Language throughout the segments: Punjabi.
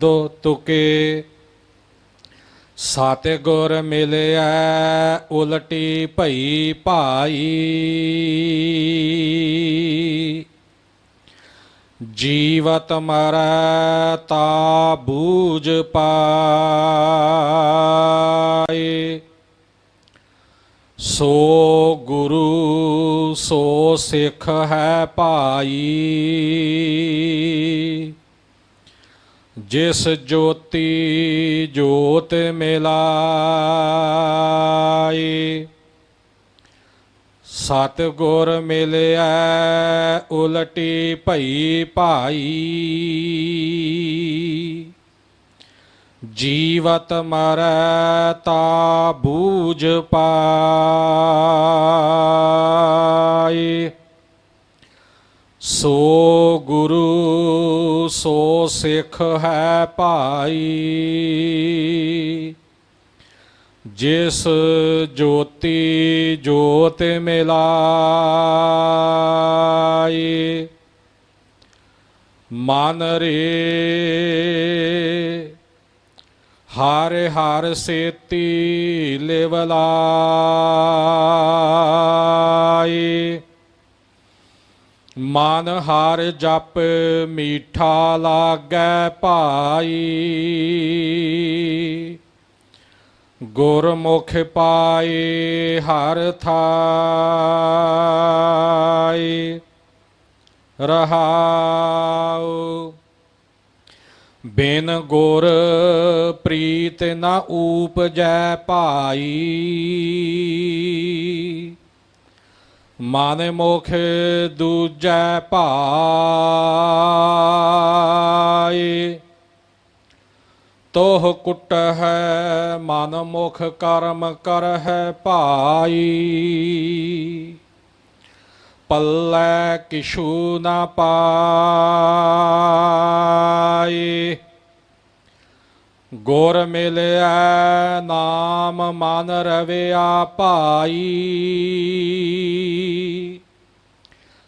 ਦੋ ਤੁਕੇ ਸਤਿ ਗੁਰ ਮਿਲਿਆ ਉਲਟੀ ਭਈ ਭਾਈ ਜੀਵਤ ਮਰੈ ਤਾ ਬੂਝ ਪਾਏ ਸੋ ਗੁਰੂ ਸੋ ਸਿੱਖ ਹੈ ਭਾਈ ਜਿਸ ਜੋਤੀ ਜੋਤ ਮਿਲਾਈ ਸਤ ਗੁਰ ਮਿਲਿਆ ਉਲਟੀ ਭਈ ਭਾਈ। ਜੀਵਤ ਮਰੈ ਤਾ ਬੂਝ ਪਾਈ। ਸੋ ਗੁਰੂ, ਸੋ ਸਿੱਖ ਹੈ ਭਾਈ। ਜਿਸ ਜੋਤੀ ਜੋਤ ਮਿਲਾਈ, ਮਨ ਰੇ ਹਰ ਹਰ ਸੇਤੀ ਲਿਵਲਾਈ ਮਨ ਹਾਰ ਜਪ ਮੀਠਾ ਲਾਗੈ ਭਾਈ। ਗੁਰਮੁਖ ਪਾਏ ਹਰ ਥਾਈ। ਰਹਾਉ। ਬਿਨ ਗੁਰ ਪ੍ਰੀਤ ਨ ਊਪਜੈ ਭਾਈ। ਮਨ ਮੁਖ ਦੂਜੈ ਭਾਈ ਤੋਹ ਕੁੱਟ ਹੈ ਮਨ ਮੁਖ ਕਰਮ ਕਰ ਹੈ ਭਾਈ ਪੱਲੇ ਕਿਛੂ ਨਾ ਪਾਈ ਗੁਰ ਮਿਲਿਆ ਨਾਮ ਮਨ ਰਵਿਆ ਭਾਈ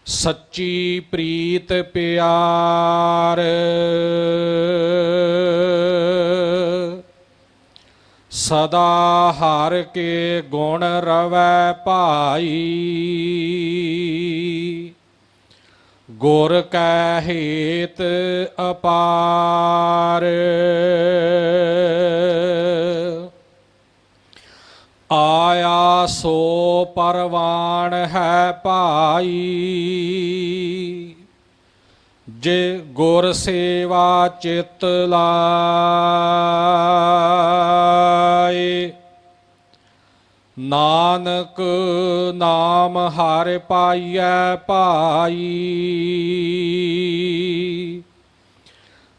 ਸੱਚੀ ਪ੍ਰੀਤ ਪਿਆਰ। ਸਦਾ ਹਰ ਕੇ ਗੁਣ ਰਵੈ ਭਾਈ। ਗੁਰ ਕੈ ਹੇਤ ਅਪਾਰ। ਆਇਆ ਸੋ ਪਰਵਾਨ ਹੈ ਭਾਈ। ਜੇ ਗੁਰ ਸੇਵਾ ਚਿਤ ਲਾਏ, ਨਾਨਕ ਨਾਮ ਹਰਿ ਪਾਈਐ ਭਾਈ।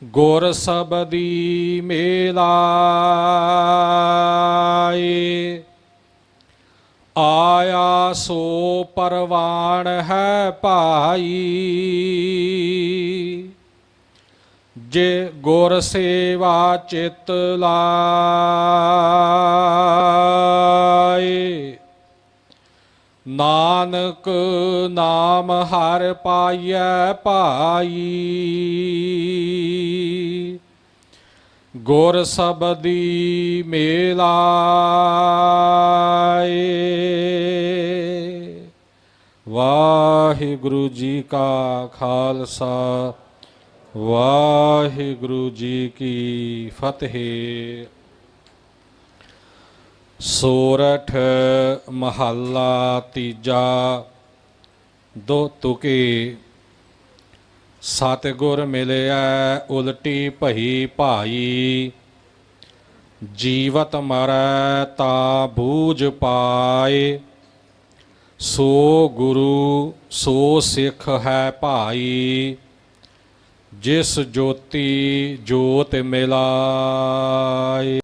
ਗੁਰ ਸਬਦੀ ਮੇਲਾਏ ਆਇਆ ਸੋ ਪਰਵਾਨ ਹੈ ਭਾਈ। ਜੇ ਗੁਰ ਸੇਵਾ ਚਿਤ ਲਾਏ, ਨਾਨਕ ਨਾਮ ਹਰ ਪਾਈਐ ਭਾਈ। ਗੁਰ ਸਬਦੀ ਮੇਲਾ ਵਾਹਿਗੁਰੂ ਜੀ ਕਾ ਖਾਲਸਾ, ਵਾਹਿਗੁਰੂ ਜੀ ਕੀ ਫਤਿਹ। ਸੋਰਠ ਮਹੱਲਾ ਤੀਜਾ, ਦੋ ਤੁਕੇ। ਸਤਿਗੁਰ ਮਿਲਿਆ ਉਲਟੀ ਭਈ ਭਾਈ, ਜੀਵਤ ਮਰੈ ਤਾ ਬੂਝ ਪਾਏ। ਸੋ ਗੁਰੂ ਸੋ ਸਿੱਖ ਹੈ ਭਾਈ ਜਿਸ ਜੋਤੀ ਜੋਤ ਮਿਲਾਏ।